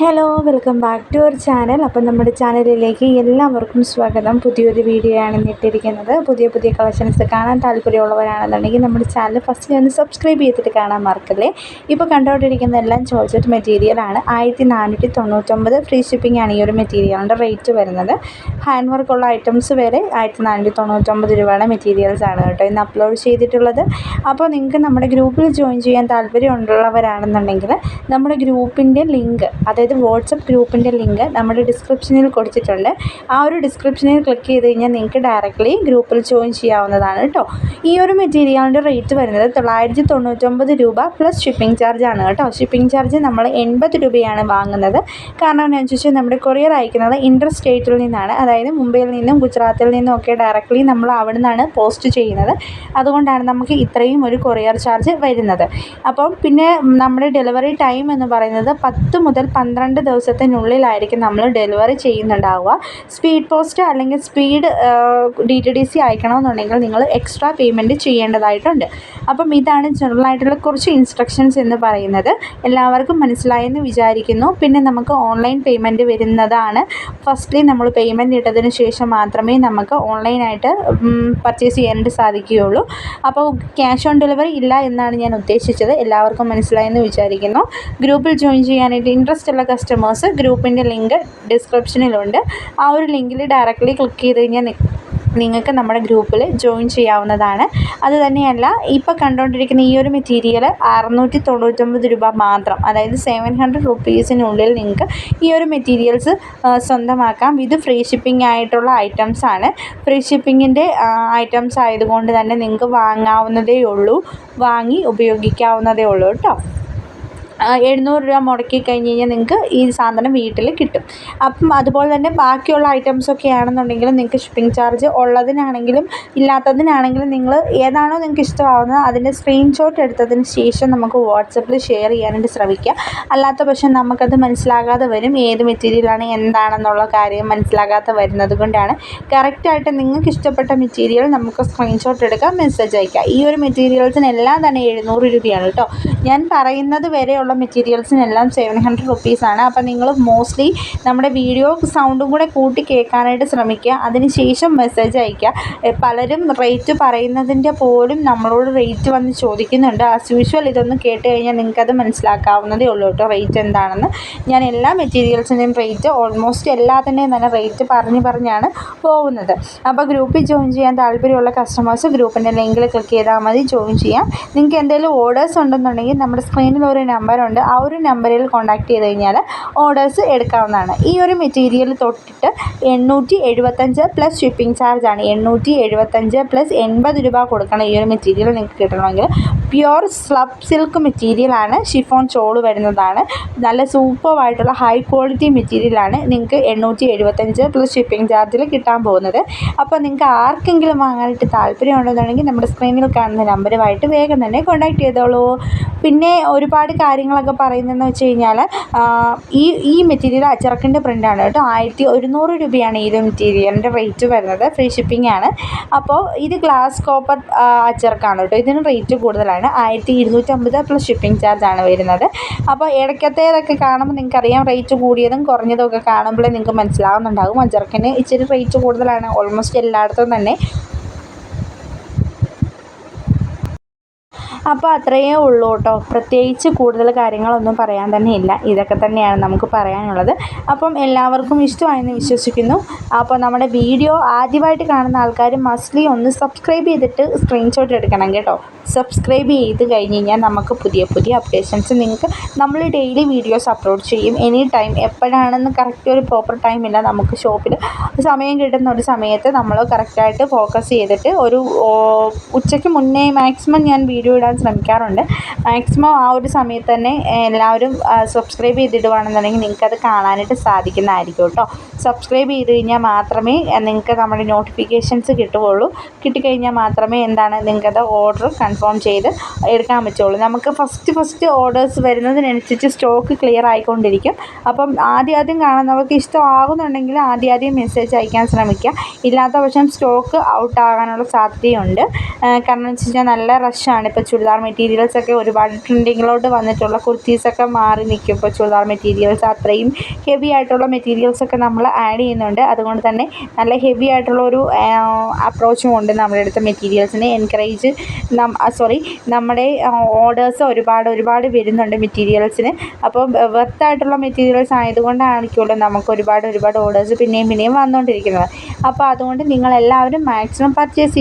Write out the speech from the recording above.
Hello welcome back to our channel അപ്പം നമ്മുടെ ചാനലിലേക്ക് എല്ലാവർക്കും സ്വാഗതം. പുതിയൊരു വീഡിയോ ആണ് ഇന്ന് ഇട്ടിരിക്കുന്നത്. പുതിയ പുതിയ കളക്ഷൻസ് കാണാൻ താല്പര്യമുള്ളവരാണെന്നുണ്ടെങ്കിൽ നമ്മുടെ ചാനൽ ഫസ്റ്റ് ഒന്ന് സബ്സ്ക്രൈബ് ചെയ്തിട്ട് കാണാൻ മറക്കല്ലേ? ഇപ്പോൾ കണ്ടുകൊണ്ടിരിക്കുന്ന എല്ലാം ചോദിച്ചിട്ട് മെറ്റീരിയലാണ് ആയിരത്തി നാനൂറ്റി തൊണ്ണൂറ്റൊമ്പത് ഫ്രീ ഷിപ്പിംഗ് ആണ് ഈ ഒരു മെറ്റീരിയലിന്റെ റേറ്റ് വരുന്നത്. ഹാൻഡ് വർക്കുള്ള ഐറ്റംസ് വരെ ആയിരത്തി നാനൂറ്റി തൊണ്ണൂറ്റൊമ്പത് രൂപയുടെ മെറ്റീരിയൽസ് ആണ് കേട്ടോ ഇന്ന് അപ്ലോഡ് ചെയ്തിട്ടുള്ളത്. അപ്പോൾ നിങ്ങൾക്ക് നമ്മുടെ ഗ്രൂപ്പിൽ ജോയിൻ ചെയ്യാൻ താല്പര്യമുള്ളവരാണെന്നുണ്ടെങ്കിൽ നമ്മുടെ ഗ്രൂപ്പിന്റെ ലിങ്ക് അതായത് വാട്സപ്പ് ഗ്രൂപ്പിന്റെ ലിങ്ക് നമ്മുടെ ഡിസ്ക്രിപ്ഷനിൽ കൊടുത്തിട്ടുണ്ട്. ആ ഒരു ഡിസ്ക്രിപ്ഷനിൽ ക്ലിക്ക് ചെയ്ത് കഴിഞ്ഞാൽ നിങ്ങൾക്ക് ഡയറക്റ്റ്ലി ഗ്രൂപ്പിൽ ജോയിൻ ചെയ്യാവുന്നതാണ് കേട്ടോ. ഈ ഒരു മെറ്റീരിയലിന്റെ റേറ്റ് വരുന്നത് തൊള്ളായിരത്തി തൊണ്ണൂറ്റൊമ്പത് രൂപ പ്ലസ് ഷിപ്പിംഗ് ചാർജ് ആണ് കേട്ടോ. ഷിപ്പിംഗ് ചാർജ് നമ്മൾ എൺപത് രൂപയാണ് വാങ്ങുന്നത്. കാരണം എന്താണെന്ന് വെച്ചാൽ നമ്മുടെ കൊറിയർ അയക്കുന്നത് ഇന്റർ സ്റ്റേറ്റിൽ നിന്നാണ്. അതായത് മുംബൈയിൽ നിന്നും ഗുജറാത്തിൽ നിന്നും ഒക്കെ ഡയറക്റ്റ്ലി നമ്മൾ അവിടെ നിന്നാണ് പോസ്റ്റ് ചെയ്യുന്നത്. അതുകൊണ്ടാണ് നമുക്ക് ഇത്രയും ഒരു കൊറിയർ ചാർജ് വരുന്നത്. അപ്പം പിന്നെ നമ്മുടെ ഡെലിവറി ടൈം എന്ന് പറയുന്നത് പത്ത് മുതൽ പന്ത്രണ്ട് ദിവസത്തിനുള്ളിലായിരിക്കും നമ്മൾ ഡെലിവറി ചെയ്യുന്നുണ്ടാവുക. സ്പീഡ് പോസ്റ്റ് അല്ലെങ്കിൽ speed D T D C അയക്കണമെന്നുണ്ടെങ്കിൽ നിങ്ങൾ എക്സ്ട്രാ പേയ്മെന്റ് ചെയ്യേണ്ടതായിട്ടുണ്ട്. അപ്പം ഇതാണ് ജനറൽ ആയിട്ടുള്ള കുറച്ച് ഇൻസ്ട്രക്ഷൻസ് എന്ന് പറയുന്നത്. എല്ലാവർക്കും മനസ്സിലായെന്ന് വിചാരിക്കുന്നു. പിന്നെ നമുക്ക് ഓൺലൈൻ പേയ്മെന്റ് വരുന്നതാണ്. ഫസ്റ്റ്ലി നമ്മൾ പേയ്മെന്റ് ഇട്ടതിന് ശേഷം മാത്രമേ നമുക്ക് ഓൺലൈനായിട്ട് പർച്ചേസ് ചെയ്യാനായിട്ട് സാധിക്കുകയുള്ളൂ. അപ്പോൾ ക്യാഷ് ഓൺ ഡെലിവറി ഇല്ല എന്നാണ് ഞാൻ ഉദ്ദേശിച്ചത്. എല്ലാവർക്കും മനസ്സിലായെന്ന് വിചാരിക്കുന്നു. ഗ്രൂപ്പിൽ ജോയിൻ ചെയ്യാനായിട്ട് ഇൻട്രസ്റ്റ് ഉള്ള കസ്റ്റമേഴ്സ് ഗ്രൂപ്പിന്റെ ലിങ്ക് ഡിസ്ക്രിപ്ഷനിലുണ്ട്. ആ ഒരു ലിങ്കിൽ ഡയറക്റ്റ്ലി ക്ലിക്ക് ചെയ്ത് കഴിഞ്ഞാൽ നിങ്ങൾക്ക് നമ്മുടെ ഗ്രൂപ്പിൽ ജോയിൻ ചെയ്യാവുന്നതാണ്. അത് തന്നെയല്ല ഇപ്പോൾ കണ്ടുകൊണ്ടിരിക്കുന്ന ഈ ഒരു മെറ്റീരിയൽ അറുന്നൂറ്റി തൊണ്ണൂറ്റൊമ്പത് രൂപ മാത്രം അതായത് സെവൻ ഹൺഡ്രഡ് റുപ്പീസിനുള്ളിൽ നിങ്ങൾക്ക് ഈ ഒരു മെറ്റീരിയൽസ് സ്വന്തമാക്കാം. ഇത് ഫ്രീ ഷിപ്പിംഗ് ആയിട്ടുള്ള ഐറ്റംസ് ആണ്. ഫ്രീ ഷിപ്പിങ്ങിന്റെ ഐറ്റംസ് ആയതുകൊണ്ട് തന്നെ നിങ്ങൾക്ക് വാങ്ങാവുന്നതേ ഉള്ളൂ. വാങ്ങി ഉപയോഗിക്കാവുന്നതേ ഉള്ളൂ കേട്ടോ. എഴുന്നൂറ് രൂപ മുടക്കി കഴിഞ്ഞ് കഴിഞ്ഞാൽ നിങ്ങൾക്ക് ഈ സാധനം വീട്ടിൽ കിട്ടും. അപ്പം അതുപോലെ തന്നെ ബാക്കിയുള്ള ഐറ്റംസൊക്കെ ആണെന്നുണ്ടെങ്കിലും നിങ്ങൾക്ക് ഷിപ്പിംഗ് ചാർജ് ഉള്ളതിനാണെങ്കിലും ഇല്ലാത്തതിനാണെങ്കിലും നിങ്ങൾ ഏതാണോ നിങ്ങൾക്ക് ഇഷ്ടമാവുന്നത് അതിന്റെ സ്ക്രീൻഷോട്ട് എടുത്തതിന് ശേഷം നമുക്ക് വാട്സപ്പിൽ ഷെയർ ചെയ്യാനായിട്ട് ശ്രമിക്കുക അല്ലാത്ത പക്ഷം നമുക്കത് മനസ്സിലാകാതെ വരും. ഏത് മെറ്റീരിയലാണ് എന്താണെന്നുള്ള കാര്യം മനസ്സിലാകാതെ വരുന്നത് കൊണ്ടാണ്. കറക്റ്റായിട്ട് നിങ്ങൾക്ക് ഇഷ്ടപ്പെട്ട മെറ്റീരിയൽ നമുക്ക് സ്ക്രീൻഷോട്ട് എടുക്കാം മെസ്സേജ് അയക്കാം. ഈ ഒരു മെറ്റീരിയൽസിനെല്ലാം തന്നെ എഴുന്നൂറ് രൂപയാണ് കേട്ടോ. ഞാൻ പറയുന്നത് വരെയുള്ള മെറ്റീരിയൽസിനെല്ലാം സെവൻ ഹൺഡ്രഡ് റുപ്പീസാണ് അപ്പം നിങ്ങൾ മോസ്റ്റ്ലി നമ്മുടെ വീഡിയോ സൗണ്ടും കൂടെ കൂട്ടി കേൾക്കാനായിട്ട് ശ്രമിക്കുക. അതിന് ശേഷം മെസ്സേജ് അയയ്ക്കുക പലരും റേറ്റ് പറയുന്നതിന്റെ പോലും നമ്മളോട് റേറ്റ് വന്ന് ചോദിക്കുന്നുണ്ട്. ആസ് യൂഷ്വൽ ഇതൊന്ന് കേട്ട് കഴിഞ്ഞാൽ നിങ്ങൾക്കത് മനസ്സിലാക്കാവുന്നതേ ഉള്ളൂ കേട്ടോ. റേറ്റ് എന്താണെന്ന്. ഞാൻ എല്ലാ മെറ്റീരിയൽസിന്റെയും റേറ്റ് ഓൾമോസ്റ്റ് എല്ലാത്തിന്റെയും തന്നെ റേറ്റ് പറഞ്ഞ് പറഞ്ഞാണ് പോകുന്നത്. അപ്പോൾ ഗ്രൂപ്പിൽ ജോയിൻ ചെയ്യാൻ താല്പര്യമുള്ള കസ്റ്റമേഴ്സ് ഗ്രൂപ്പിന്റെ ലിങ്കിൽ ക്ലിക്ക് ചെയ്താൽ മതി ജോയിൻ ചെയ്യാം. നിങ്ങൾക്ക് എന്തെങ്കിലും ഓർഡേഴ്സ് ഉണ്ടെന്നുണ്ടെങ്കിൽ നമ്മുടെ സ്ക്രീനിൽ ഒരു നമ്പറുണ്ട് ആ ഒരു നമ്പറിൽ കോൺടാക്ട് ചെയ്ത് കഴിഞ്ഞാൽ ഓർഡേഴ്സ് എടുക്കാവുന്നതാണ്. ഈ ഒരു മെറ്റീരിയൽ തൊട്ടിട്ട് എണ്ണൂറ്റി എഴുപത്തഞ്ച് പ്ലസ് ഷിപ്പിംഗ് ചാർജാണ് എണ്ണൂറ്റി എഴുപത്തഞ്ച് പ്ലസ് എൺപത് രൂപ കൊടുക്കണം ഈ ഒരു മെറ്റീരിയൽ നിങ്ങൾക്ക് കിട്ടണമെങ്കിൽ. പ്യുവർ സ്ലബ് സിൽക്ക് മെറ്റീരിയലാണ് ഷിഫോൺ ചോൾ വരുന്നതാണ്. നല്ല സൂപ്പറായിട്ടുള്ള ഹൈ ക്വാളിറ്റി മെറ്റീരിയലാണ് നിങ്ങൾക്ക് എണ്ണൂറ്റി എഴുപത്തഞ്ച് പ്ലസ് ഷിപ്പിംഗ് ചാർജിൽ കിട്ടാൻ പോകുന്നത്. അപ്പോൾ നിങ്ങൾക്ക് ആർക്കെങ്കിലും വാങ്ങാനായിട്ട് താല്പര്യമുണ്ടെന്നുണ്ടെങ്കിൽ നമ്മുടെ സ്ക്രീനിൽ കാണുന്ന നമ്പറുമായിട്ട് വേഗം തന്നെ കോൺടാക്ട് ചെയ്തോളൂ. പിന്നെ ഒരുപാട് കാര്യങ്ങളൊക്കെ പറയുന്നതെന്ന് വെച്ച് കഴിഞ്ഞാൽ ഈ ഈ മെറ്റീരിയൽ അച്ചറക്കിന്റെ പ്രിന്റാണ് കേട്ടോ. ആയിരത്തി ഒരുന്നൂറ് രൂപയാണ് ഈ മെറ്റീരിയലിന്റെ റേറ്റ് വരുന്നത്. ഫ്രീ ഷിപ്പിംഗ് ആണ്. അപ്പോൾ ഇത് ഗ്ലാസ് കോപ്പർ അച്ചറക്കാണ് കേട്ടോ. ഇതിന് റേറ്റ് കൂടുതലാണ്. ആയിരത്തി ഇരുന്നൂറ്റമ്പത് പ്ലസ് ഷിപ്പിംഗ് ചാർജാണ് വരുന്നത്. അപ്പോൾ ഇടയ്ക്കത്തേതൊക്കെ കാണുമ്പോൾ നിങ്ങൾക്കറിയാം റേറ്റ് കൂടിയതും കുറഞ്ഞതും ഒക്കെ കാണുമ്പോഴേ നിങ്ങൾക്ക് മനസ്സിലാവുന്നുണ്ടാകും. അച്ചറക്കിന് ഇച്ചിരി റേറ്റ് കൂടുതലാണ്. ഓൾമോസ്റ്റ് എല്ലായിടത്തും തന്നെ. അപ്പോൾ അത്രയേ ഉള്ളൂ കേട്ടോ പ്രത്യേകിച്ച് കൂടുതൽ കാര്യങ്ങളൊന്നും പറയാൻ തന്നെ ഇല്ല. ഇതൊക്കെ തന്നെയാണ് നമുക്ക് പറയാനുള്ളത്. അപ്പം എല്ലാവർക്കും ഇഷ്ടമായെന്ന് വിശ്വസിക്കുന്നു. അപ്പോൾ നമ്മുടെ വീഡിയോ ആദ്യമായിട്ട് കാണുന്ന ആൾക്കാർ മസ്റ്റ്ലി ഒന്ന് സബ്സ്ക്രൈബ് ചെയ്തിട്ട് സ്ക്രീൻഷോട്ട് എടുക്കണം കേട്ടോ. സബ്സ്ക്രൈബ് ചെയ്ത് കഴിഞ്ഞ് കഴിഞ്ഞാൽ നമുക്ക് പുതിയ പുതിയ അപ്ഡേഷൻസ് നിങ്ങൾക്ക് നമ്മൾ ഡെയിലി വീഡിയോസ് അപ്ലോഡ് ചെയ്യും. എനി ടൈം എപ്പോഴാണെന്ന് കറക്റ്റ് ഒരു പ്രോപ്പർ ടൈം ഇല്ല. നമുക്ക് ഷോപ്പിൽ സമയം കിട്ടുന്ന ഒരു സമയത്ത് നമ്മൾ കറക്റ്റായിട്ട് ഫോക്കസ് ചെയ്തിട്ട് ഒരു ഉച്ചയ്ക്ക് മുന്നേ മാക്സിമം ഞാൻ വീഡിയോ ഇടാൻ ശ്രമിക്കാറുണ്ട് മാക്സിമം ആ ഒരു സമയത്ത് തന്നെ എല്ലാവരും സബ്സ്ക്രൈബ് ചെയ്തിടുവാണെന്നുണ്ടെങ്കിൽ നിങ്ങൾക്കത് കാണാനായിട്ട് സാധിക്കുന്നതായിരിക്കും കേട്ടോ. സബ്സ്ക്രൈബ് ചെയ്ത് കഴിഞ്ഞാൽ മാത്രമേ നിങ്ങൾക്ക് നമ്മുടെ നോട്ടിഫിക്കേഷൻസ് കിട്ടുകയുള്ളൂ. കിട്ടിക്കഴിഞ്ഞാൽ മാത്രമേ എന്താണ് നിങ്ങൾക്കത് ഓർഡർ കൺഫേം ചെയ്ത് എടുക്കാൻ പറ്റുള്ളൂ നമുക്ക് ഫസ്റ്റ് ഫസ്റ്റ് ഓർഡേഴ്സ് വരുന്നതിനനുസരിച്ച് സ്റ്റോക്ക് ക്ലിയർ ആയിക്കൊണ്ടിരിക്കും. അപ്പം ആദ്യം ആദ്യം കാണുന്നവർക്ക് ഇഷ്ടമാകുന്നുണ്ടെങ്കിൽ ആദ്യം ആദ്യം മെസ്സേജ് അയക്കാൻ ശ്രമിക്കുക. ഇല്ലാത്ത പക്ഷം സ്റ്റോക്ക് ഔട്ട് ആകാനുള്ള സാധ്യതയുണ്ട്. കാരണം വെച്ച് കഴിഞ്ഞാൽ നല്ല റഷാണ് ഇപ്പോൾ ചുരിദാർ മെറ്റീരിയൽസൊക്കെ ഒരുപാട് ട്രെൻഡിങ്ങിലോട്ട് വന്നിട്ടുള്ള കുർത്തീസൊക്കെ മാറി നിൽക്കും. ഇപ്പോൾ ചുരിദാർ മെറ്റീരിയൽസ് അത്രയും ഹെവി ആയിട്ടുള്ള മെറ്റീരിയൽസ് ഒക്കെ നമ്മൾ ആഡ് ചെയ്യുന്നുണ്ട്. അതുകൊണ്ട് തന്നെ നല്ല ഹെവി ആയിട്ടുള്ള ഒരു അപ്രോച്ചും ഉണ്ട് നമ്മുടെ അടുത്ത മെറ്റീരിയൽസിനെ എൻകറേജ് സോറി നമ്മുടെ ഓർഡേഴ്സ് ഒരുപാട് ഒരുപാട് വരുന്നുണ്ട് മെറ്റീരിയൽസിന് അപ്പോൾ വെർത്തായിട്ടുള്ള മെറ്റീരിയൽസ് ആയതുകൊണ്ടായിരിക്കുമല്ലോ നമുക്ക് ഒരുപാട് ഒരുപാട് ഓർഡേഴ്സ് പിന്നെയും പിന്നെയും വന്നുകൊണ്ടിരിക്കുന്നത്. അപ്പോൾ അതുകൊണ്ട് നിങ്ങളെല്ലാവരും മാക്സിമം പർച്ചേസ്